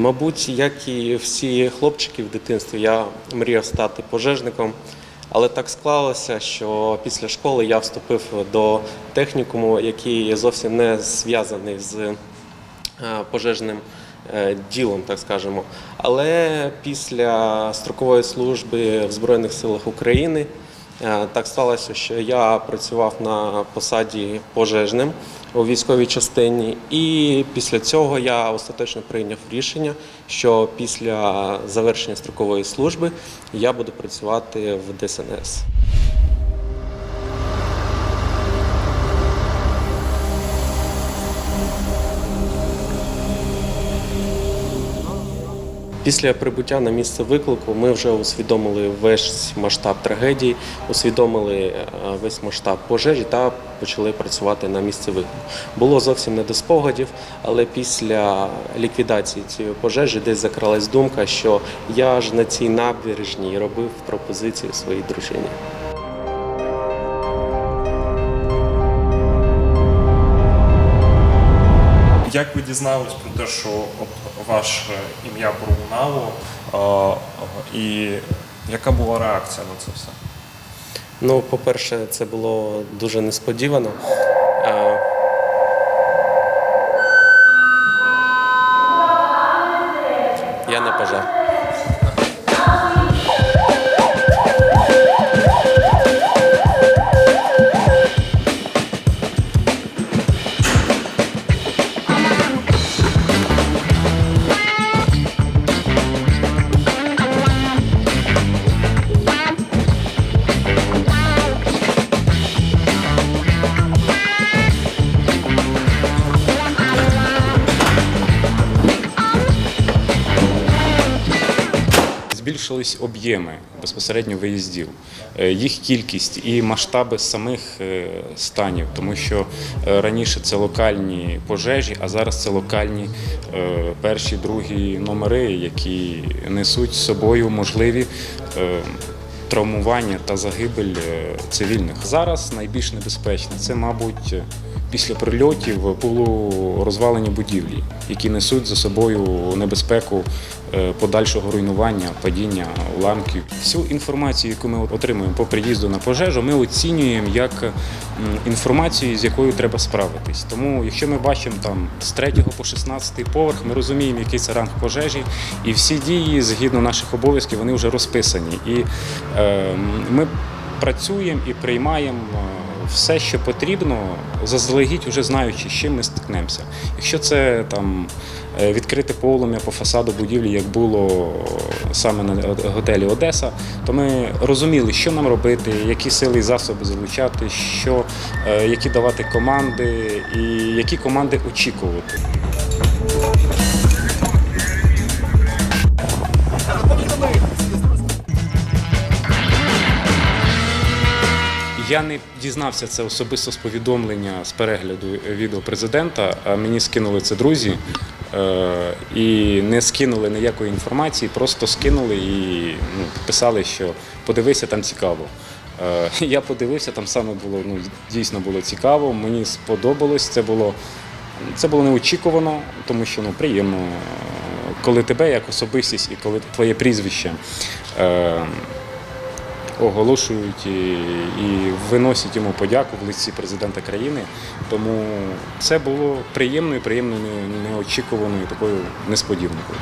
Мабуть, як і всі хлопчики в дитинстві, я мріяв стати пожежником. Але так склалося, що після школи я вступив до технікуму, який зовсім не зв'язаний з е, пожежним е, ділом, так скажемо. Але після строкової служби в Збройних силах України так сталося, що я працював на посаді пожежним у військовій частині, і після цього я остаточно прийняв рішення, що після завершення строкової служби я буду працювати в ДСНС. Після прибуття на місце виклику ми вже усвідомили весь масштаб трагедії, усвідомили е, весь масштаб пожежі та почали працювати на місці виклику. Було зовсім не до спогадів, але після ліквідації цієї пожежі десь закралась думка, що я ж на цій набережній робив пропозицію своїй дружині. Як ви дізнались про те, що от ваше ім'я пролунало, і яка була реакція на це все? Ну, по-перше, це було дуже несподівано. Я не пожар. Збільшились об'єми безпосередньо виїздів, е, їх кількість і масштаби самих е, станів, тому що е, раніше це локальні пожежі, а зараз це локальні перші, другі номери, які несуть з собою можливі. Травмування та загибель цивільних зараз найбільш небезпечне це, мабуть, після прильотів було розвалені будівлі, які несуть за собою небезпеку е, подальшого руйнування, падіння уламків. Всю інформацію, яку ми отримуємо по приїзду на пожежу, ми оцінюємо як інформацію, з якою треба справитись. Тому, якщо ми бачимо там з 3 по 16 поверх, ми розуміємо, який це ранг пожежі, і всі дії згідно наших обов'язків вони вже розписані. І е, ми працюємо і приймаємо. Е, все, що потрібно, заздалегідь, вже знаючи, з чим ми стикнемося. Якщо це там е, відкрите полум'я по фасаду будівлі, як було саме на готелі Одеса, то ми розуміли, що нам робити, які сили і засоби залучати, що, е, які давати команди і які команди очікувати. Я не дізнався це особисто з повідомлення з перегляду відео президента. Мені скинули це друзі е, і не скинули ніякої інформації, просто скинули і ну, писали, що подивися, там цікаво. Е, Я подивився, там саме було ну, дійсно було цікаво. Мені сподобалось. Це було це було неочікувано, тому що ну, приємно, коли тебе як особистість і коли твоє прізвище. Е, оголошують і, і виносять йому подяку в лиці президента країни. Тому це було приємною, приємною, неочікуваною такою несподіванкою.